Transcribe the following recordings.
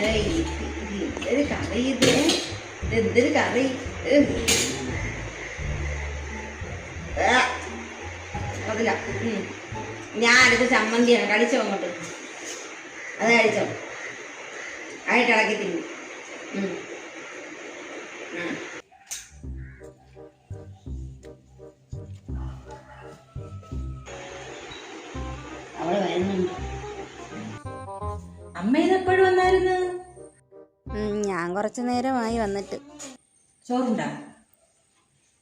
എന്തൊരു കറി ഇത് എന്തൊരു കറി അതില്ല ഞാൻ ഞാനിത് ചമ്മന്തിയാണ് കഴിച്ചോ അങ്ങോട്ട് അത് കഴിച്ചോ ആയിട്ട് ഇളക്കി തിന്നു. അവൾ വരുന്നുണ്ട് അമ്മ ഇതെപ്പോഴും വന്നായിരുന്നു? ഞാൻ കുറച്ചു നേരമായി വന്നിട്ട്. ചോറുണ്ടാ?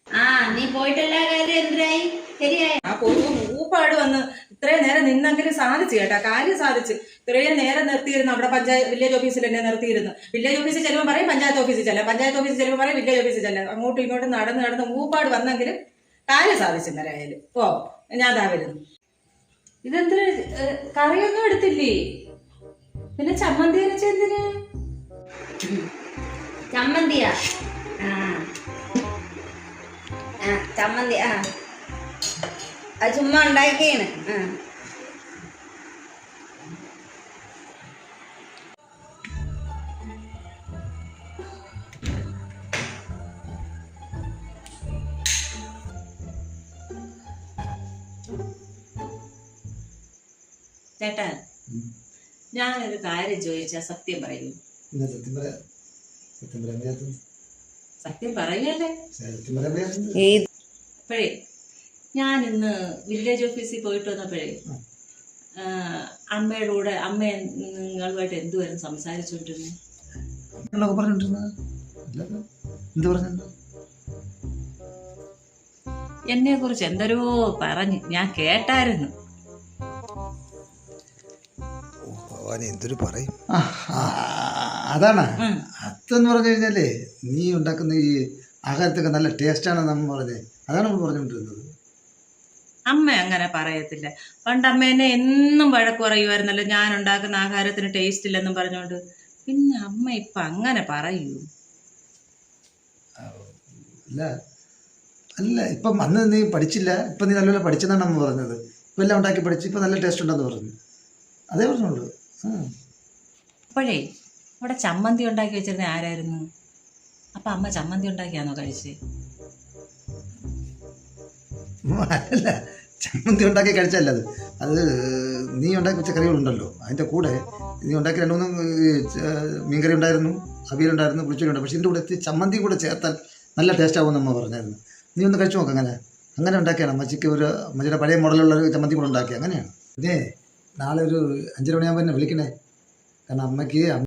ആ നീ പോയിട്ടല്ല കാര്യം എന്തിനായി? ശരിയായി. ആ പോയി ഊപ്പാട് വന്ന് ഇത്രയും നേരം നിന്നെങ്കിലും സാധിച്ചു കേട്ടാ കാര്യം സാധിച്ചു. ഇത്രയും നേരം നിർത്തിയിരുന്നു അവിടെ പഞ്ചായത്ത് വില്ലേജ് ഓഫീസിൽ എന്നെ നിർത്തിയിരുന്നു. വില്ലേജ് ഓഫീസിൽ ചെല്ലുമ്പോൾ പറയും പഞ്ചായത്ത് ഓഫീസിൽ ചെല്ലാം. പഞ്ചായത്ത് ഓഫീസിൽ ചെല്ലുമ്പോൾ പറയും വില്ലേജ് ഓഫീസിൽ ചെല്ലാം. അങ്ങോട്ടും ഇങ്ങോട്ടും നടന്ന് നടന്ന് ഊപ്പാട് വന്നെങ്കിലും കാര്യം സാധിച്ചു ഇന്നലെ ആയാലും. ഓ ഞാൻ താ വരുന്നു. ഇതെന്തിന് കറിയൊന്നും എടുത്തില്ലേ? പിന്നെ ചമ്മന്തി അരച്ചെന്തിന് ചമ്മന്തിയാ? ആ. ആ ചമ്മന്തി ആ. അത് ചുമ്മാ ഉണ്ടാക്കിയാണ് ആ. ചേട്ടാ ഞാനൊരു കാര്യം ചോദിച്ചാ സത്യം പറയൂ. സത്യം പറയല്ലേ? അപ്പോഴേ ഞാൻ ഇന്ന് വില്ലേജ് ഓഫീസിൽ പോയിട്ട് വന്നപ്പോഴേ അമ്മയുടെ കൂടെ അമ്മ നിങ്ങളുമായിട്ട് എന്തുവരും സംസാരിച്ചുകൊണ്ടിരുന്നു? എന്നെ കുറിച്ച് എന്തരോ പറഞ്ഞു. ഞാൻ കേട്ടായിരുന്നു. ഭഗവാനെ എന്തൊരു പറയും? അതാണ്. അത്തെന്ന് അതെന്ന് പറഞ്ഞു കഴിഞ്ഞാലേ നീ ഉണ്ടാക്കുന്ന ഈ ആഹാരത്തൊക്കെ നല്ല ടേസ്റ്റാണെന്ന് നമ്മൾ പറഞ്ഞത് അതാണ് നമ്മൾ പറഞ്ഞുകൊണ്ടിരുന്നത്. അമ്മ അങ്ങനെ പറയത്തില്ല. പണ്ട് അമ്മ എന്നെ എന്നും വഴക്ക് പറയുമായിരുന്നല്ലോ ഞാൻ ഉണ്ടാക്കുന്ന ആഹാരത്തിന് ടേസ്റ്റ് ഇല്ലെന്നും പറഞ്ഞുകൊണ്ട്. പിന്നെ അമ്മ ഇപ്പൊ അങ്ങനെ പറയൂ. അല്ല അല്ല ഇപ്പം അന്ന് നീ പഠിച്ചില്ല ഇപ്പം നീ നല്ലപോലെ പഠിച്ചെന്നാണ് അമ്മ പറഞ്ഞത്. ഇപ്പൊ എല്ലാം ഉണ്ടാക്കി പഠിച്ചു ഇപ്പൊ നല്ല ടേസ്റ്റ് ഉണ്ടെന്ന് പറഞ്ഞു. അതേ പറഞ്ഞുള്ളൂ. ആ അപ്പോഴേ അവിടെ ചമ്മന്തി ഉണ്ടാക്കി വെച്ചിരുന്ന ആരായിരുന്നു? അപ്പൊ അമ്മ ചമ്മന്തി ഉണ്ടാക്കിയാണോ കഴിച്ചേ? ചമ്മന്തി ഉണ്ടാക്കി കഴിച്ചല്ല അത്. അത് നീ വെച്ച കറികളുണ്ടല്ലോ. അതിന്റെ കൂടെ നീ ഉണ്ടാക്കി രണ്ട് മൂന്ന് മീൻകറി ഉണ്ടായിരുന്നു അവിയലുണ്ടായിരുന്നു പുളിച്ചൊടി ഉണ്ടായിരുന്നു പക്ഷേ ഇതിന്റെ കൂടെ ചമ്മന്തി കൂടെ ചേർത്താൽ നല്ല ടേസ്റ്റ് ആവുമെന്ന് അമ്മ പറഞ്ഞായിരുന്നു. നീ ഒന്ന് കഴിച്ചു നോക്ക് അങ്ങനെ. അങ്ങനെ ഉണ്ടാക്കിയാണ് അമ്മച്ചിക്ക് ഒരു അമ്മച്ചിയുടെ പഴയ മോഡലുള്ള ഒരു ചമ്മന്തി കൂടെ ഉണ്ടാക്കി അങ്ങനെയാണ്. പിന്നെ നാളെ ഒരു അഞ്ചര മണിയാകുമ്പോൾ എന്നെ വിളിക്കണേ. കാരണം അമ്മയ്ക്ക്